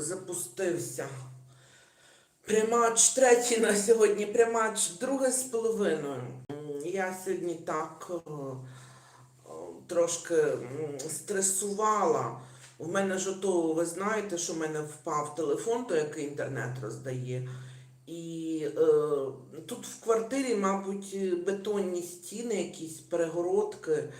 запустився. Прямач третій на сьогодні, прямач друге з половиною. Я сьогодні так е, е, трошки стресувала. У мене ж ото, ви знаєте, що в мене впав телефон, той, який інтернет роздає. І е, тут в квартирі, мабуть, бетонні стіни, якісь перегородки,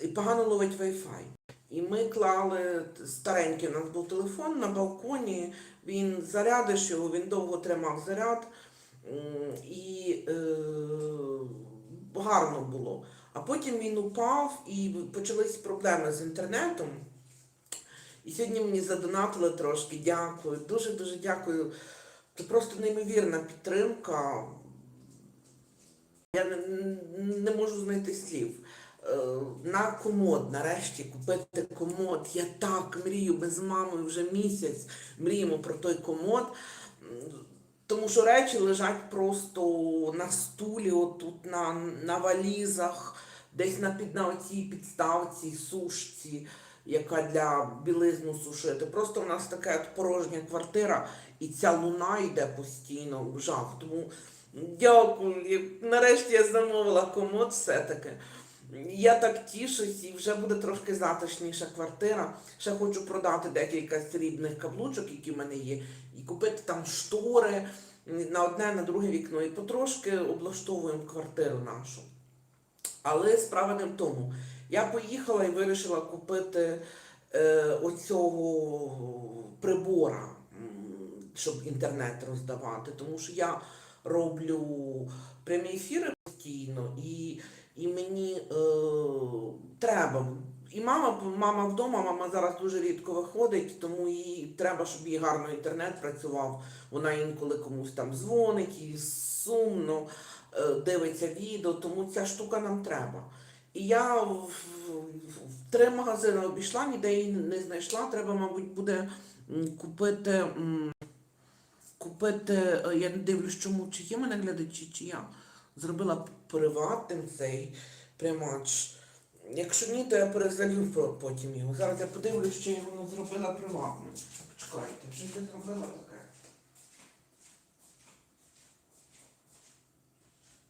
і погано ловить Wi-Fi. І ми клали старенький у нас був телефон на балконі. Він зарядиш його, він довго тримав заряд, і е, гарно було. А потім він упав і почались проблеми з інтернетом. І сьогодні мені задонатили трошки. Дякую. Дуже дуже дякую. Це просто неймовірна підтримка. Я не, не можу знайти слів. Е, На комод, нарешті, купити комод. Я так мрію, ми з мамою вже місяць мріємо про той комод. Тому що речі лежать просто на стулі, отут на, на валізах, десь на, під, на оцій підставці, сушці, яка для білизну сушити. Просто в нас така от порожня квартира, і ця луна йде постійно, в жах. Тому дякую. Нарешті я замовила комод все-таки. Я так тішусь і вже буде трошки затишніша квартира. Ще хочу продати декілька срібних каблучок, які в мене є, і купити там штори на одне, на друге вікно. І потрошки облаштовуємо квартиру нашу. Але справа не в тому. Я поїхала і вирішила купити е, оцього прибора, щоб інтернет роздавати. Тому що я роблю прямі ефіри постійно і, і мені е, треба. І мама, мама вдома, мама зараз дуже рідко виходить, тому їй треба, щоб їй гарно інтернет працював. Вона інколи комусь там дзвонить, їй сумно, е, дивиться відео, тому ця штука нам треба. І я в, в, три магазини обійшла, ніде її не знайшла. Треба, мабуть, буде купити. Купити, е, я не дивлюсь, чому чи є мене глядачі, чи я зробила приватним цей прямач. Якщо ні, то я перезалю потім його. Зараз я подивлюсь, що я його зробила приватним. Почекайте, чи я зробила таке?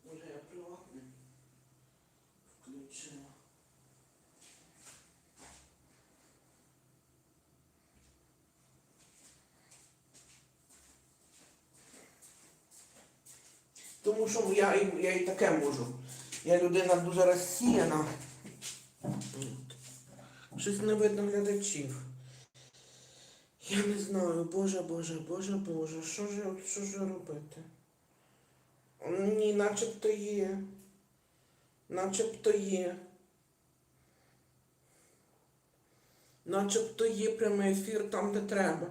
Може я приватним включила. Тому що я, я і таке можу. Я людина дуже розсіяна. Щось не видно глядачів. Я не знаю, Боже, Боже, Боже, Боже, що ж, що ж робити? Ні, начебто є. Начебто є. Начебто є прямий ефір там, де треба.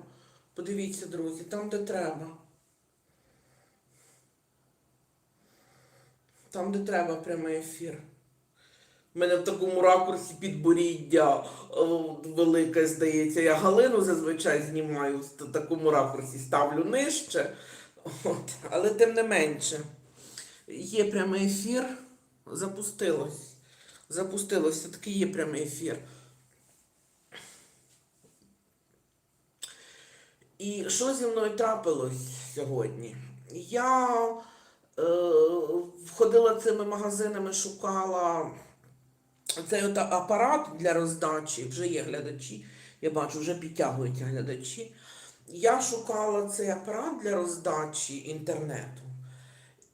Подивіться, друзі, там, де треба. Там, де треба прямий ефір. У мене в такому ракурсі підборіддя велике, здається. Я Галину зазвичай знімаю в такому ракурсі, ставлю нижче. От. Але тим не менше. Є прямий ефір. Запустилось. Запустилось, все-таки є прямий ефір. І що зі мною трапилось сьогодні? Я е, ходила цими магазинами, шукала цей от апарат для роздачі, вже є глядачі, я бачу, вже підтягуються глядачі. Я шукала цей апарат для роздачі інтернету.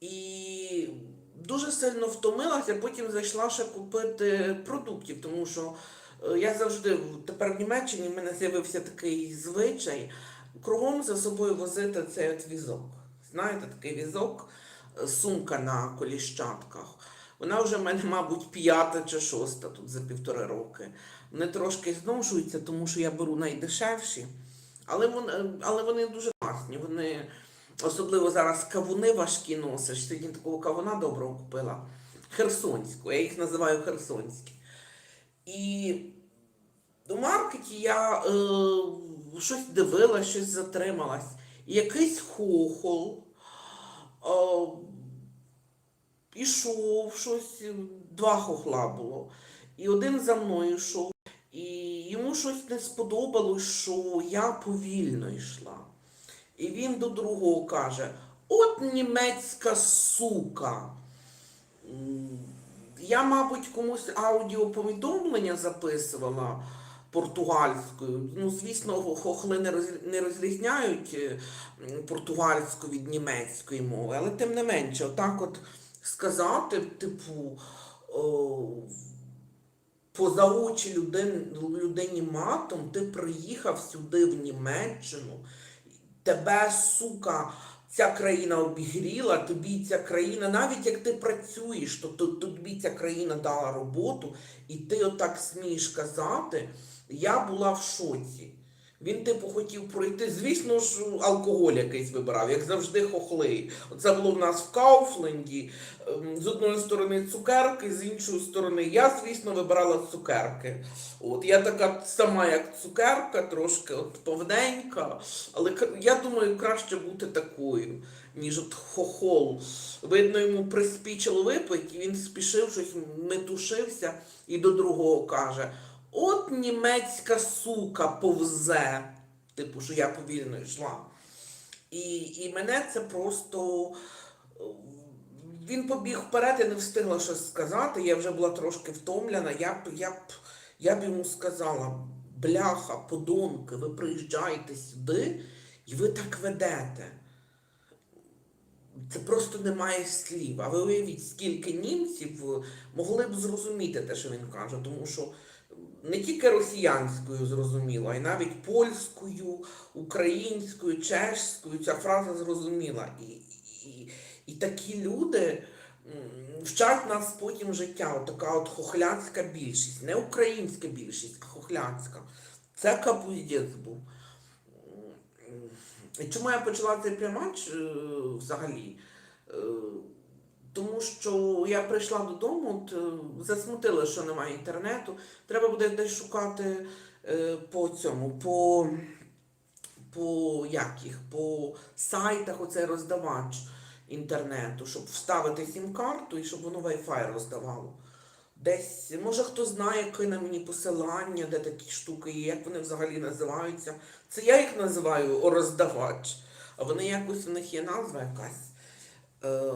І дуже сильно втомилася, потім зайшла ще купити продуктів, тому що е, я завжди тепер в Німеччині в мене з'явився такий звичай кругом за собою возити цей от візок. Знаєте, такий візок, е, сумка на коліщатках. Вона вже в мене, мабуть, п'ята чи шоста тут за півтори роки. Вони трошки зношуються, тому що я беру найдешевші. Але вони, але вони дуже класні. Вони особливо зараз кавуни важкі носиш. Сьогодні такого кавуна доброго купила. Херсонську. Я їх називаю херсонські. І у маркеті я е, щось дивилась, щось затрималась. І якийсь хохол ішов щось, два хохла було. І один за мною йшов. І йому щось не сподобалось, що я повільно йшла. І він до другого каже: От німецька сука. Я, мабуть, комусь аудіоповідомлення записувала португальською. Ну, звісно, хо- хохли не, розрізняють е, португальську від німецької мови, але тим не менше, отак от сказати, типу, о, поза очі людин, людині матом, ти приїхав сюди в Німеччину, тебе, сука, ця країна обігріла, тобі ця країна, навіть як ти працюєш, то тобі ця країна дала роботу, і ти отак смієш казати, я була в шоці. Він, типу, хотів пройти. Звісно ж, алкоголь якийсь вибирав, як завжди хохли. Оце було в нас в Кауфленді. Ем, З одної сторони цукерки, з іншої сторони я, звісно, вибирала цукерки. От я така сама, як цукерка, трошки от повненька, але я думаю, краще бути такою, ніж от хохол. Видно, йому приспічило випить, і він спішив щось метушився і до другого каже: От німецька сука повзе. Типу, що я повільно йшла. І, і мене це просто. Він побіг вперед, я не встигла щось сказати. Я вже була трошки втомлена. Я б, я б, я б йому сказала: бляха, подонки, ви приїжджаєте сюди і ви так ведете. Це просто немає слів. А ви уявіть, скільки німців могли б зрозуміти те, що він каже, тому що не тільки росіянською зрозуміло, а й навіть польською, українською, чешською ця фраза зрозуміла. І, і, і такі люди вчать нас потім життя. От така от хохляцька більшість, не українська більшість, а хохляцька. Це капуздець був. Чому я почала цей прямач е, взагалі? Тому що я прийшла додому, е, засмутила, що немає інтернету. Треба буде десь шукати е, по цьому, по, по як по сайтах оцей роздавач інтернету, щоб вставити сім-карту і щоб воно Wi-Fi роздавало. Десь, може хто знає, кине мені посилання, де такі штуки є, як вони взагалі називаються. Це я їх називаю роздавач, а вони якось у них є назва якась. Е,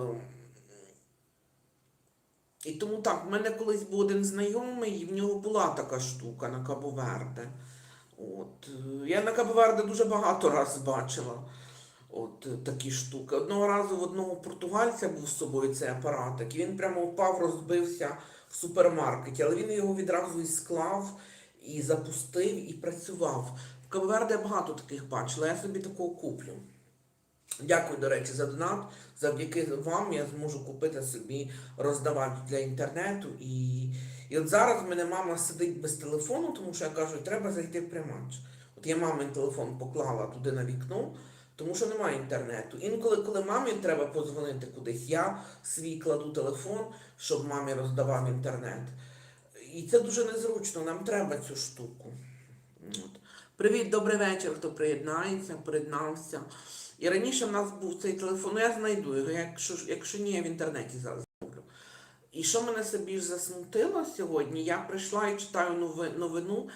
і тому так, в мене колись був один знайомий, і в нього була така штука на Кабоверде. От, е, я на Кабоверде дуже багато раз бачила от е, такі штуки. Одного разу в одного португальця був з собою цей апаратик, і він прямо впав, розбився в супермаркеті, але він його відразу і склав, і запустив, і працював. В Кабоверде я багато таких бачила, я собі такого куплю. Дякую, до речі, за донат. Завдяки вам я зможу купити собі роздавач для інтернету. І, і от зараз в мене мама сидить без телефону, тому що я кажу, треба зайти в прямач. От я мамин телефон поклала туди на вікно, тому що немає інтернету. Інколи, коли мамі треба подзвонити кудись, я свій кладу телефон, щоб мамі роздавав інтернет. І це дуже незручно, нам треба цю штуку. От. Привіт, добрий вечір, хто приєднається, приєднався. І раніше в нас був цей телефон, ну я знайду його, якщо, якщо ні, я в інтернеті зараз зроблю. І що мене собі ж засмутило сьогодні, я прийшла і читаю нови- новину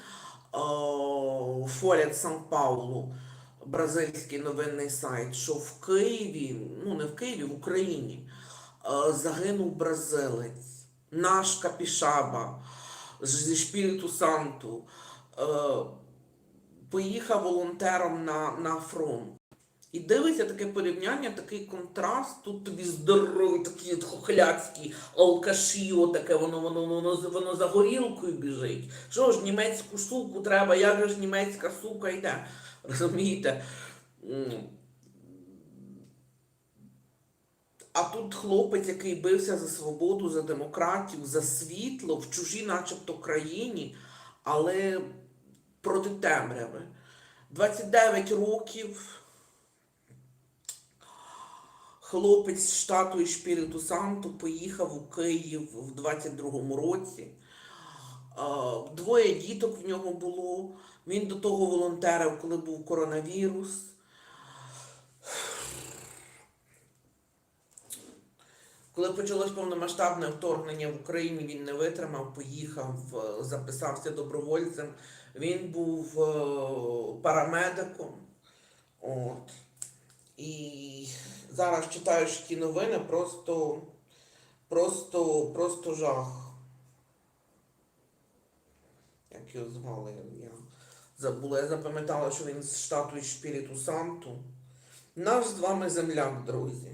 о, Фоліт Сан Паулу, бразильський новинний сайт, що в Києві, ну не в Києві, в Україні е, загинув бразилець, наш Капішаба зі Шпіріту Санту. Е, поїхав волонтером на, на фронт. І дивиться таке порівняння, такий контраст. Тут тобі здоровий, такі от хохляцькі алкаші, отаке, воно, воно, воно, воно за горілкою біжить. Що ж, німецьку суку треба, як же ж німецька сука йде? Розумієте? А тут хлопець, який бився за свободу, за демократію, за світло в чужій, начебто, країні, але проти темряви. 29 років. Хлопець з штату Ішпіриту Санту поїхав у Київ в 22-му році. Двоє діток в нього було. Він до того волонтерив, коли був коронавірус. Коли почалось повномасштабне вторгнення в Україні, він не витримав, поїхав, е, записався добровольцем. Він був е, парамедиком. От. І зараз читаєш ті новини, просто, просто, просто жах. Як його звали, я забула. Я запам'ятала, що він з штату Шпіріту Санту. Наш з вами земляк, друзі.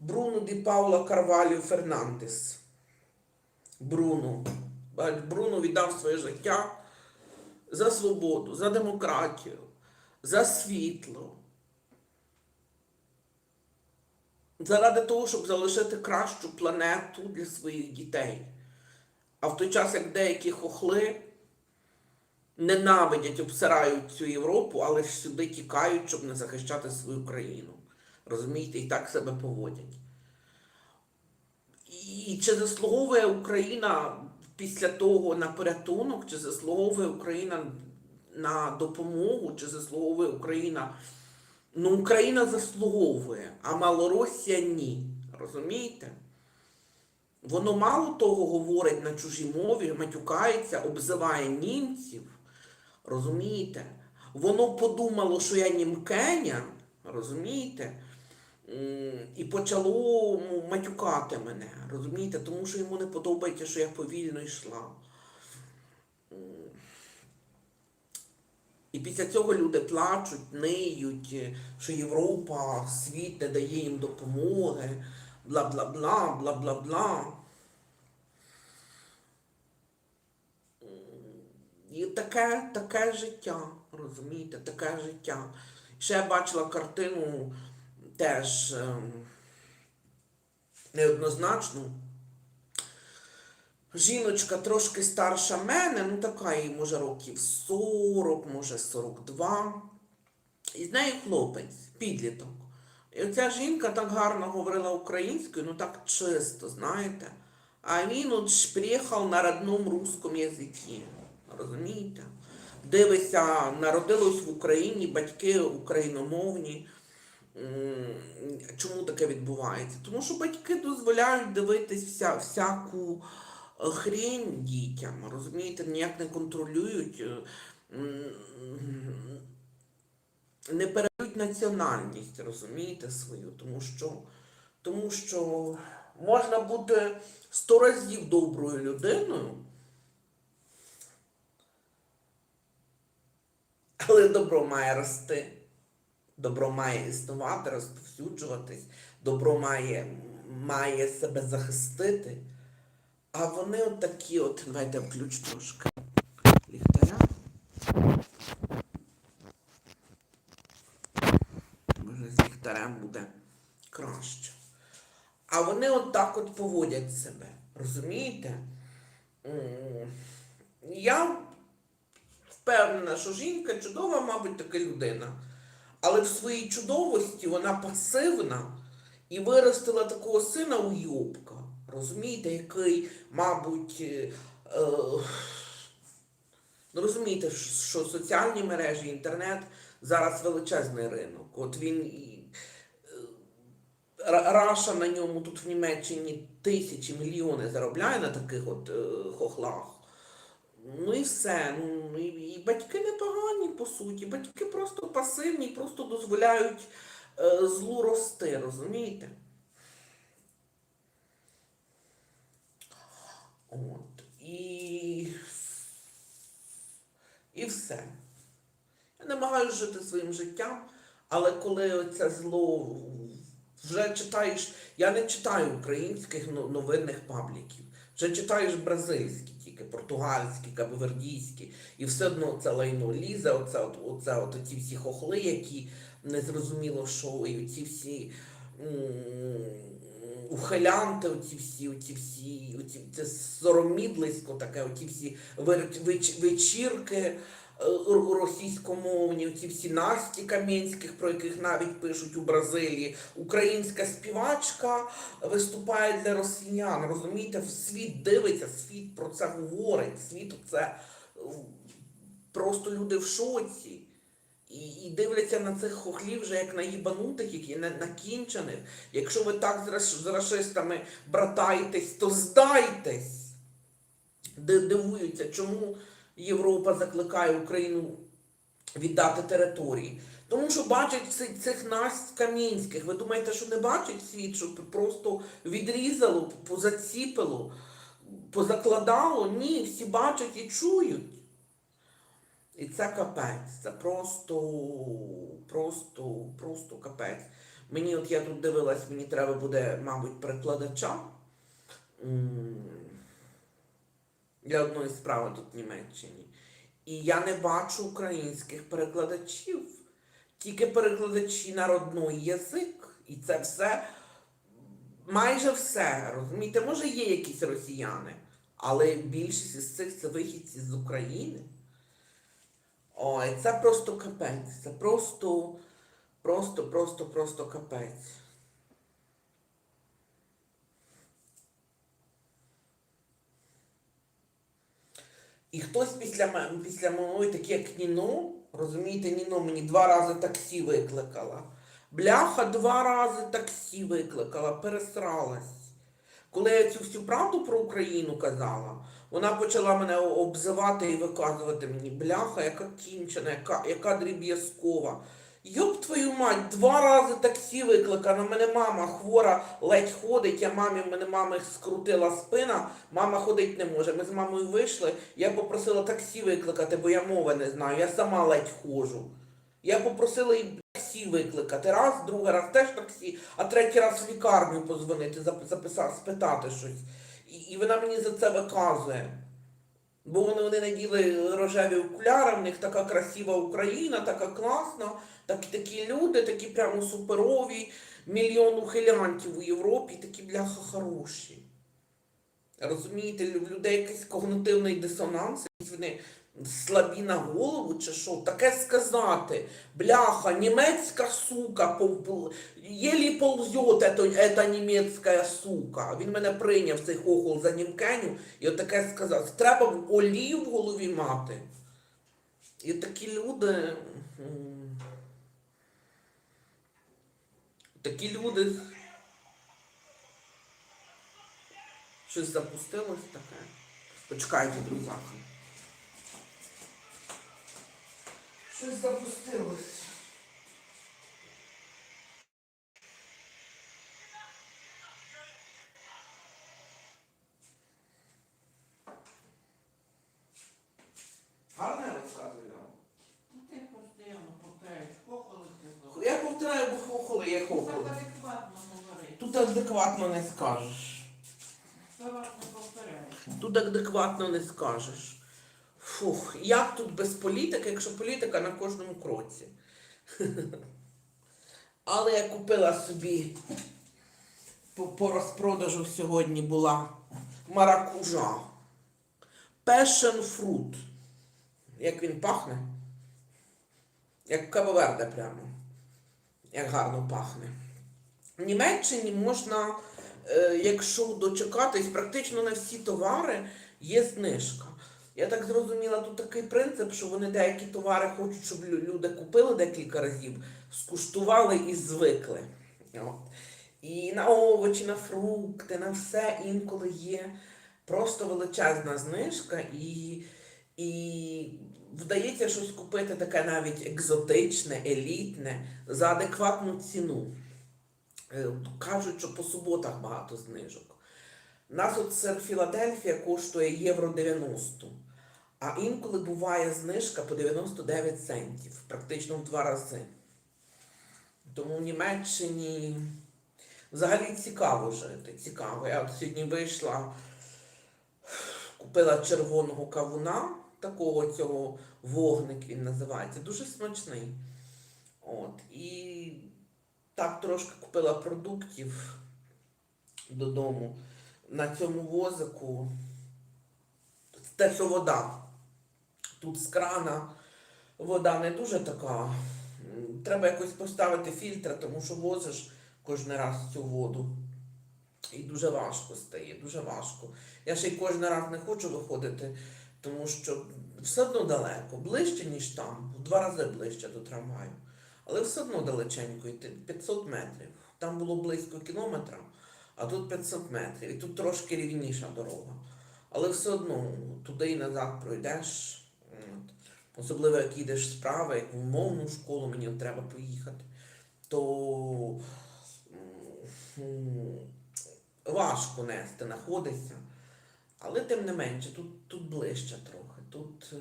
Бруно Ді Паула Карваліо Фернандес. Бруно. Бруно віддав своє життя за свободу, за демократію, за світло. Заради того, щоб залишити кращу планету для своїх дітей. А в той час, як деякі хохли ненавидять, обсирають цю Європу, але ж сюди тікають, щоб не захищати свою країну. Розумієте, і так себе поводять. І чи заслуговує Україна після того на порятунок, чи заслуговує Україна на допомогу, чи заслуговує Україна. Ну, Україна заслуговує, а Малоросія ні. Розумієте? Воно мало того говорить на чужій мові, матюкається, обзиває німців. Розумієте? Воно подумало, що я німкеня, розумієте? І почало ну, матюкати мене, розумієте? Тому що йому не подобається, що я повільно йшла. І після цього люди плачуть, ниють, що Європа, світ не дає їм допомоги, бла-бла-бла, бла-бла-бла. І таке, таке життя, розумієте, таке життя. Ще я бачила картину теж ем, неоднозначну. Жіночка трошки старша мене, ну така їй може років 40, може 42. І з нею хлопець, підліток. І оця жінка так гарно говорила українською, ну так чисто, знаєте. А він от приїхав на родному русскому язикі. Розумієте? Дивися, народилось в Україні, батьки україномовні. Чому таке відбувається? Тому що батьки дозволяють дивитись вся, всяку е, хрень дітям, розумієте, ніяк не контролюють, е, не передають національність, розумієте, свою, тому що, тому що можна бути сто разів доброю людиною, але добро має рости. Добро має існувати, розповсюджуватись, добро має, має себе захистити. А вони от такі от, давайте я включу трошки ліхтаря. Може, з ліхтарем буде краще. А вони от так от поводять себе. Розумієте? Я впевнена, що жінка чудова, мабуть, така людина. Але в своїй чудовості вона пасивна і виростила такого сина у Йобка. Розумієте, який, мабуть, е, е, ну розумієте, що соціальні мережі, інтернет зараз величезний ринок. От він е, Раша на ньому тут в Німеччині тисячі мільйони заробляє на таких от е, хохлах. Ну і все. Ну, і, і батьки непогані, по суті. Батьки просто пасивні, просто дозволяють е, злу рости, розумієте? От. І, і все. Я намагаюся жити своїм життям, але коли це зло вже читаєш, я не читаю українських новинних пабліків, вже читаєш бразильські тільки, португальські, кабовердійські, і все одно це лайно лізе, оце, от, оце от оці всі хохли, які не зрозуміло, що і оці всі ухилянти, оці всі, оці всі, оці, це соромідлисько таке, оці всі вечірки російськомовні, ці всі Насті Кам'янських, про яких навіть пишуть у Бразилії. Українська співачка виступає для росіян. Розумієте, світ дивиться, світ про це говорить, світ це просто люди в шоці. І, дивляться на цих хохлів вже як на їбанутих, які на, накінчених. Якщо ви так з, рашистами братаєтесь, то здайтесь. Дивуються, чому Європа закликає Україну віддати території. Тому що бачать цих, Насть Камінських. Ви думаєте, що не бачить світ, що просто відрізало, позаціпило, позакладало? Ні, всі бачать і чують. І це капець. Це просто, просто, просто капець. Мені, от я тут дивилась, мені треба буде, мабуть, перекладача. Для одної справи тут в Німеччині. І я не бачу українських перекладачів. Тільки перекладачі на язик. І це все, майже все. Розумієте, може є якісь росіяни, але більшість із цих це вихідці з України. Ой, це просто капець. Це просто, просто, просто, просто капець. І хтось після, після моєї, такі як Ніно, розумієте, Ніно мені два рази таксі викликала. Бляха два рази таксі викликала, пересралась. Коли я цю всю правду про Україну казала, вона почала мене обзивати і виказувати мені, бляха, яка кінчена, яка, яка дріб'язкова. Йоп твою мать, два рази таксі викликано, мене мама хвора, ледь ходить, я мамі, мене мами скрутила спина, мама ходить не може. Ми з мамою вийшли, я попросила таксі викликати, бо я мови не знаю, я сама ледь ходжу. Я попросила їй таксі викликати. Раз, другий раз теж таксі, а третій раз в лікарню позвонити, зап- записати, спитати щось. І, і вона мені за це виказує. Бо вони, вони наділи рожеві окуляри, в них така красива Україна, така класна, так, такі люди, такі прямо суперові, мільйон ухилянтів у Європі, такі бляха хороші. Розумієте, в людей якийсь когнитивний дисонанс, вони слабі на голову чи що, таке сказати. Бляха, німецька сука, пов- єлі ползет ето, ета німецька сука. Він мене прийняв цей хохол за німкеню і отаке сказав. Треба в олів в голові мати. І такі люди. Такі люди. Щось запустилось таке. Почекайте, друзяки. Щось запустилось. Гарне розказую. Ти постійно повторяєш, хохоли ти Я повторяю, бо хохоли, я Так хохол. адекватно говорити. Тут адекватно не скажеш. Сто раз не повторяєш. Тут адекватно не скажеш. Фух, як тут без політики, якщо політика на кожному кроці. Але я купила собі по, розпродажу сьогодні була маракужа. Passion fruit. Як він пахне? Як кавоверде прямо. Як гарно пахне. В Німеччині можна, якщо дочекатись, практично на всі товари є знижка. Я так зрозуміла, тут такий принцип, що вони деякі товари хочуть, щоб люди купили декілька разів, скуштували і звикли. От. І на овочі, на фрукти, на все інколи є просто величезна знижка, і, і вдається щось купити таке навіть екзотичне, елітне за адекватну ціну. Е, Кажуть, що по суботах багато знижок. У нас от сир Філадельфія коштує євро 90, а інколи буває знижка по 99 центів, практично в два рази. Тому в Німеччині взагалі цікаво жити. Цікаво. Я от сьогодні вийшла, купила червоного кавуна, такого цього вогник він називається, дуже смачний. От, і так трошки купила продуктів додому. На цьому возику те, що вода. Тут з крана вода не дуже така. Треба якось поставити фільтр, тому що возиш кожен раз цю воду. І дуже важко стає, дуже важко. Я ще й кожен раз не хочу виходити, тому що все одно далеко, ближче, ніж там, в два рази ближче до трамваю. Але все одно далеченько йти 500 метрів. Там було близько кілометра, а тут 500 метрів. І тут трошки рівніша дорога. Але все одно туди і назад пройдеш. Особливо як їдеш справа, як в мовну школу мені треба поїхати, то важко нести, знаходиться. Але тим не менше, тут, тут ближче трохи, тут е,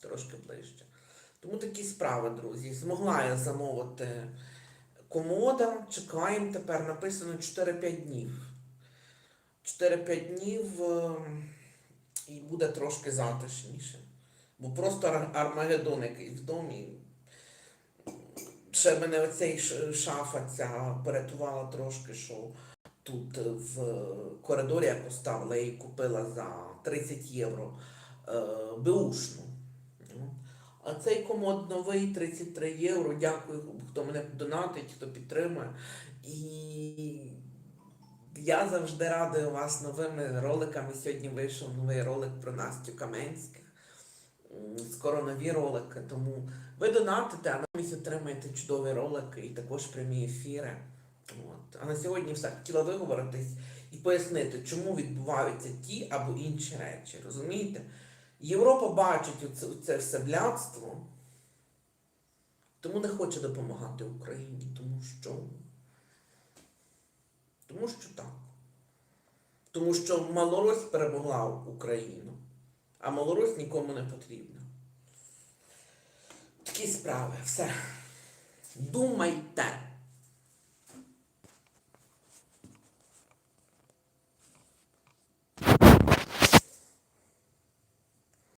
трошки ближче. Тому такі справи, друзі. Змогла я замовити комода. Чекаємо тепер, написано 4-5 днів. 4-5 днів е, і буде трошки затишніше. Бо просто ар- армагеддон якийсь в домі. Ще мене оцей шафа ця порятувала трошки, що тут в коридорі я поставила і купила за 30 євро е, беушну. А цей комод новий 33 євро. Дякую, хто мене донатить, хто підтримує. І я завжди радую вас новими роликами. Сьогодні вийшов новий ролик про Настю Каменських. Скоро нові ролики, тому ви донатите, а натомість отримаєте чудові ролики і також прямі ефіри. От. А на сьогодні все хотіла виговоритись і пояснити, чому відбуваються ті або інші речі. Розумієте? Європа бачить оце, це все блядство, тому не хоче допомагати Україні, тому що. Тому що так. Тому що Малорусь перемогла Україну, а Малорусь нікому не потрібна. Такі справи. Все. Думайте.